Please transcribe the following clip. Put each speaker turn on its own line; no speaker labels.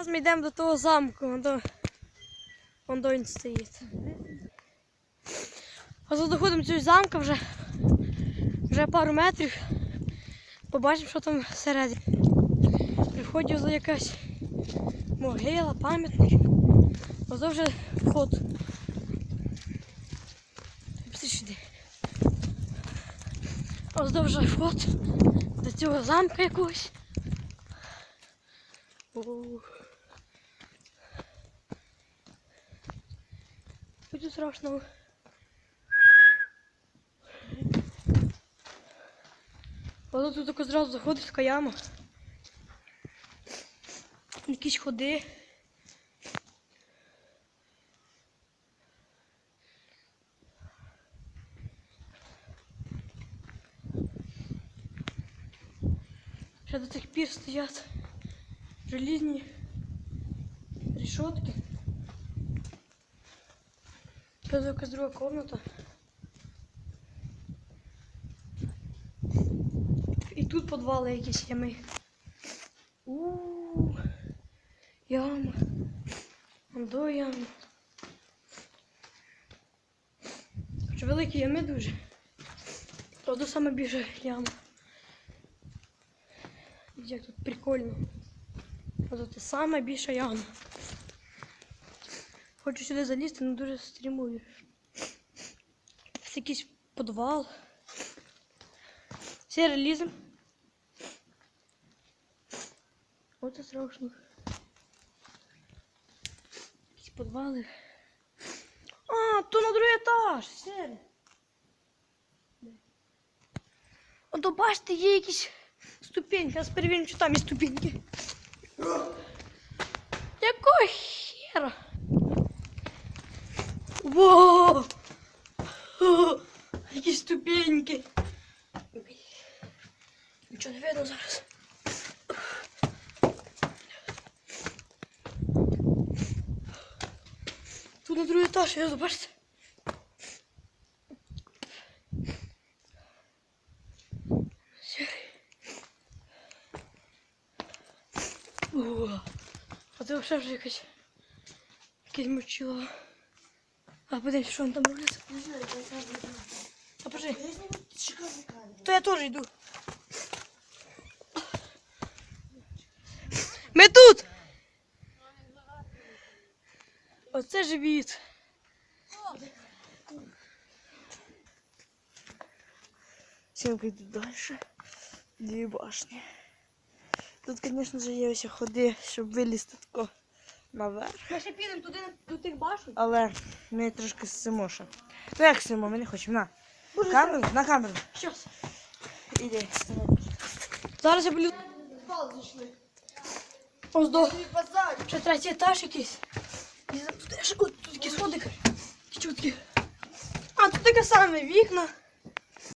Зараз ми йдемо до того замку, вон до, вон він стоїть. А тут доходимо до цього замка вже, вже пару метрів. Побачимо, що там всередині. При вході за якась могила, пам'ятник. Ось вже вход. Сюди. Ось вже вход до цього замка якогось. Ух. Буде страшно. Але тут тако зразу заходить така яма. Якісь ходи. Ще до цих пір стоять желізні решетки. Це якась друга комната. І тут підвали якісь ями. У яма. До яма. Хоч великі ями дуже. Правда, саме більше яма. Як тут прикольно. А тут саме більша яма. Хочу сюди залізти, але дуже стрімую. Це якийсь підвал. Все релізм. От це страшно. Якісь підвали. А, то на другий етаж. Все. От то бачите, є якісь ступеньки. Зараз перевіримо, чи там є ступеньки. Якого хера? Во! О, Які ступеньки. Нічого не видно зараз. Тут на другий етаж, я бачите. О, а це взагалі вже якась якесь мочило. А подивись, що він там робиться.
Не я сам не.
А
кадр.
то я теж йду. Ми тут! Оце живіт.
Сімка йде далі. Дві башні. Тут, звісно ж, є ось ходи, щоб вилізти тако наверх.
Ми ще підемо туди до тих башень.
Але ми трошки симо ще. Ну як симо, ми не хочемо. На. Камеру, на камеру.
Щас.
Іди.
Зараз я буду. Ось до.
Базар.
Ще третій етаж якийсь. І Тут тут сходи. Чутки. А, тут таке саме вікна.